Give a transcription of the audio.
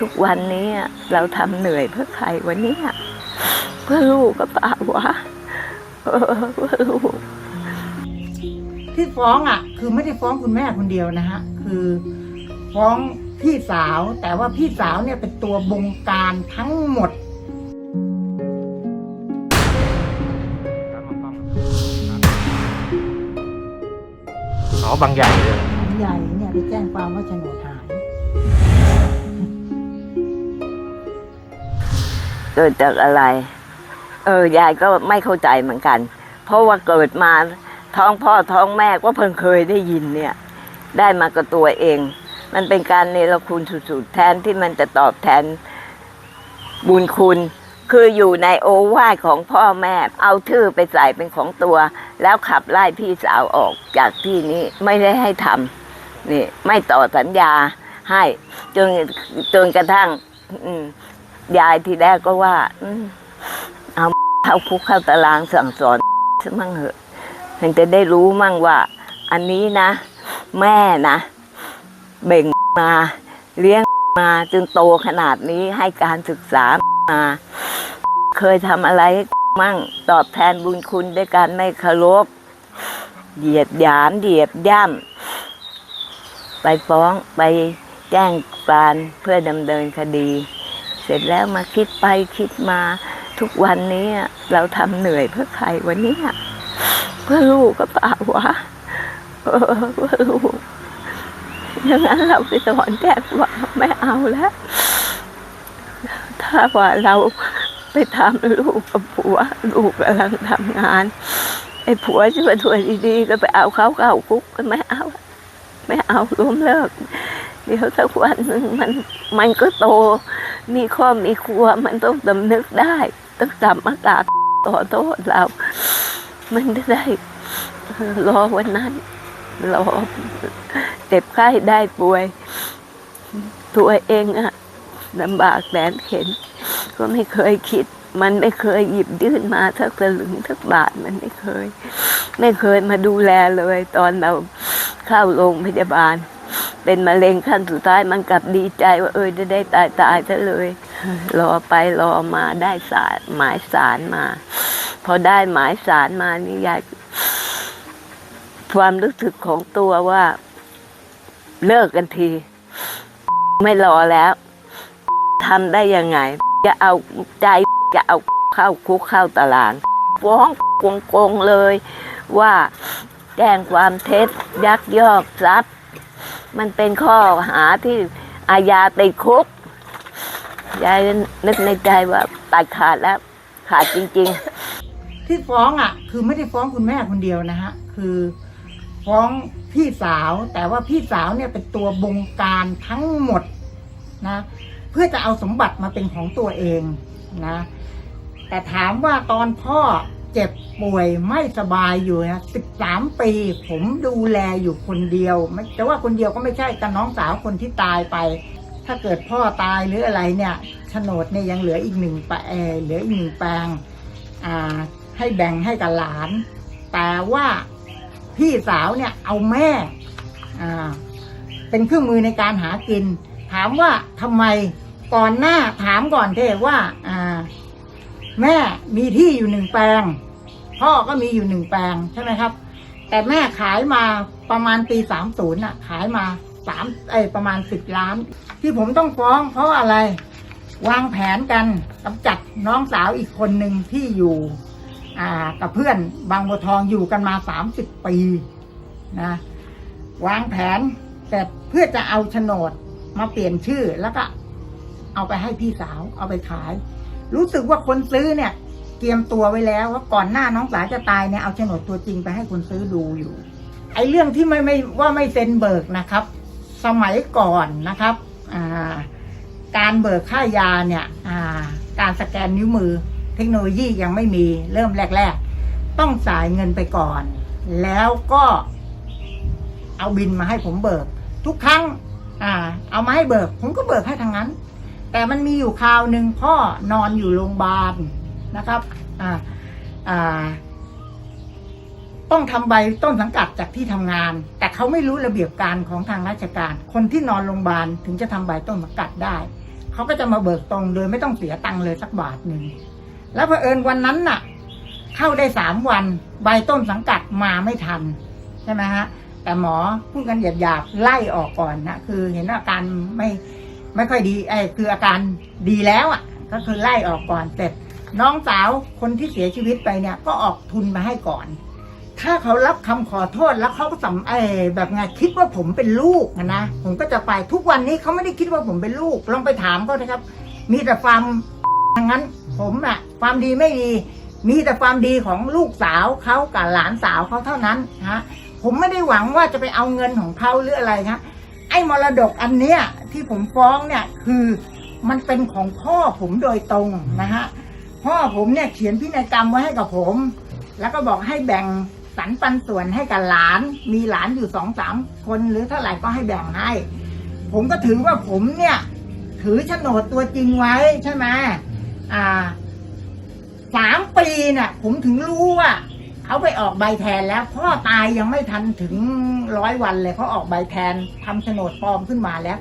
ทุกวันนี้เราทำเหนื่อยเพื่อใครวันนี้เพื่อลูกก็เปล่าวะเออเพื่อลูกที่ฟ้องอะ คือไม่ได้ฟ้องคุณแม่คนเดียวนะฮะ คือฟ้องพี่สาวแต่ว่าพี่สาวเนี่ยเป็นตัวบงการทั้งหมดอ๋อบางใหญ่เลยใหญ่เนี่ยไปแจ้งความว่าโฉนดหาย เกิดจากอะไร เออยายก็ไม่เข้าใจเหมือนกัน เพราะว่าเกิดมาท้องพ่อท้องแม่ก็เพิ่งเคยได้ยินเนี่ย ได้มากับตัวเอง มันเป็นการเนรคุณสุดๆแทนที่มันจะตอบแทนบุญคุณ คืออยู่ในโอวาทของพ่อแม่ เอาชื่อไปใส่เป็นของตัว แล้วขับไล่พี่สาวออกจากที่นี้ไม่ได้ให้ทำนี่ ไม่ต่อสัญญาให้จนจนกระทั่ง ยายทีแรกก็ว่าเอาเข้าคุกเข้าตารางสั่งสอนซะมั่งเหอะถึงจะได้รู้มั่งว่า อันนี้นะ แม่นะ เบ่งมาเลี้ยงมาจนโตขนาดนี้ให้การศึกษามา เคยทำอะไรมั่งตอบแทนบุญคุณด้วยการไม่เคารพเหยียดหยามเหยียบย่ำไปฟ้องไปแจ้งความเพื่อดำเนินคดี เสร็จแล้วมาคิดไปคิดมาทุกวันนี้เราทำเหนื่อยเพื่อใครวันนี้เพื่อลูกก็เปล่าวะเออเพื่อลูกอย่างนั้นเราไปสอนแจ้งว่าไม่เอาแล้ว ถ้าว่าเราไปทำลูกกับผัวลูกกำลังทำงานไอ้ผัวจะมาถวยดีๆก็ไปเอาเขาเข้าคุกก็ไม่เอา ไม่เอาล้มเลิก เดี๋ยวสักวันหนึ่งมันมันก็โต มีครอมีครัวมันต้องสำนึกได้ ต้องกลับมากราบขอโทษเรา มันได้ รอวันนั้นรอเจ็บไข้ได้ป่วย ตัวเองอะลำบากแสนเข็น ก็ไม่เคยคิด มันไม่เคยหยิบยื่นมาสักสลึงสักบาทมันไม่เคย ไม่เคยมาดูแลเลย ตอนเราเข้าโรงพยาบาล เป็นมะเร็งขั้นสุดท้ายมันกลับดีใจว่าเออจะได้ตายตายซะเลย รอไปรอมาได้สารหมายสารมา พอได้หมายสารมานี่ยายความรู้สึกของตัวว่า เลิกกันที ไม่รอแล้วทำได้ยังไง จะเอาใจจะเอาเข้าคุกเข้าตารางฟ้องกงกงๆเลยว่าแจ้งความเท็จยักยอกทรัพย์ มันเป็นข้อหาที่อาญาติดคุกยายนึกในใจว่าตัดขาดแล้ว ขาดจริง ๆ ที่ฟ้องอะ คือไม่ได้ฟ้องคุณแม่คนเดียวนะฮะ คือฟ้องพี่สาวแต่ว่าพี่สาวเนี่ยเป็นตัวบงการทั้งหมดนะ เพื่อจะเอาสมบัติมาเป็นของตัวเองนะ แต่ถามว่าตอนพ่อ เจ็บป่วยไม่สบายอยู่นะสิบสามปี ผมดูแลอยู่คนเดียวไม่แต่ว่าคนเดียวก็ไม่ใช่กับน้องสาวคนที่ตายไป ถ้าเกิดพ่อตายหรืออะไรเนี่ยโฉนดเนี่ยยังเหลืออีกหนึ่งแปลงเหลืออีกหนึ่งแปลงอ่าให้แบ่งให้กับหลาน แต่ว่าพี่สาวเนี่ยเอาแม่อ่าเป็นเครื่องมือในการหากิน ถามว่าทำไมก่อนหน้าถามก่อนเทว่าอ่า แม่มีที่อยู่หนึ่งแปลง พ่อก็มีอยู่หนึ่งแปลงใช่ไหมครับ แต่แม่ขายมาประมาณปีสามศูนย์อะ ขายมาสามเอ้ยประมาณสิบล้าน ที่ผมต้องฟ้องเพราะอะไร วางแผนกันกำจัดน้องสาวอีกคนหนึ่งที่อยู่กับเพื่อนบางบัวทองอยู่กันมาสามสิบปีนะวางแผนแต่เพื่อจะเอาโฉนดมาเปลี่ยนชื่อแล้วก็เอาไปให้พี่สาวเอาไปขาย รู้สึกว่าคนซื้อเนี่ย เตรียมตัวไว้แล้วว่าก่อนหน้าน้องสาจะตายเนี่ยเอาโฉนดตัวจริงไปให้คนซื้อดูอยู่ ไอ้เรื่องที่ไม่ไม่ว่าไม่เซ็นเบิกนะครับ สมัยก่อนนะครับอ่าการเบิกค่ายาเนี่ยอ่าการสแกนนิ้วมือ เทคโนโลยียังไม่มีเริ่มแรก ๆ ต้องจ่ายเงินไปก่อน แล้วก็เอาบินมาให้ผมเบิก ทุกครั้งอ่าเอามาให้เบิก ผมก็เบิกให้ทางนั้น แต่มันมีอยู่คราวหนึ่งพ่อนอนอยู่โรงพยาบาลนะครับอ่าอ่าต้องทำใบต้นสังกัดจากที่ทำงาน แต่เขาไม่รู้ระเบียบการของทางราชการ คนที่นอนโรงพยาบาลถึงจะทำใบต้นสังกัดได้ เขาก็จะมาเบิกตรงโดยไม่ต้องเสียตังค์เลยสักบาทหนึ่งแล้วเผอิญวันนั้นน่ะ เข้าได้สามวันใบต้นสังกัดมาไม่ทันใช่ไหมฮะแต่หมอพูดกันหยาบๆไล่ออกก่อนนะคือเห็นอาการไม่ ไม่ค่อยดีไอ้คืออาการดีแล้วอะ ก็คือไล่ออกก่อนเสร็จน้องสาวคนที่เสียชีวิตไปเนี่ยก็ออกทุนมาให้ก่อน ถ้าเขารับคำขอโทษแล้วเขาก็สำเออแบบไงคิดว่าผมเป็นลูกนะผมก็จะไปทุกวันนี้เขาไม่ได้คิดว่าผมเป็นลูกลองไปถามเขานะครับ มีแต่ความทางนั้นผมอะความดีไม่ดีมีแต่ความดีของลูกสาวเขากับหลานสาวเขาเท่านั้นฮะผมไม่ได้หวังว่าจะไปเอาเงินของเขาหรืออะไรนะ อ้มรดกอันเนี้ยที่ผมฟ้องเนี่ยคือมันเป็นของพ่อผมโดยตรงนะฮะพ่อผมเนี่ยเขียนพินัยกรรมไว้ให้กับผม แล้วก็บอกให้แบ่งสรรปันส่วนให้กับหลาน มีหลานอยู่สองสามคนหรือเท่าไหร่ก็ให้แบ่งให้ ผมก็ถือว่าผมเนี่ย ถือโฉนดตัวจริงไว้ใช่ไหมอ่าสามปีน่ะผมถึงรู้ว่า เขาไปออกใบแทนแล้วพ่อตายยังไม่ทันถึงร้อยวันเลยเขาออกใบแทนทำโฉนดปลอมขึ้นมาแล้ว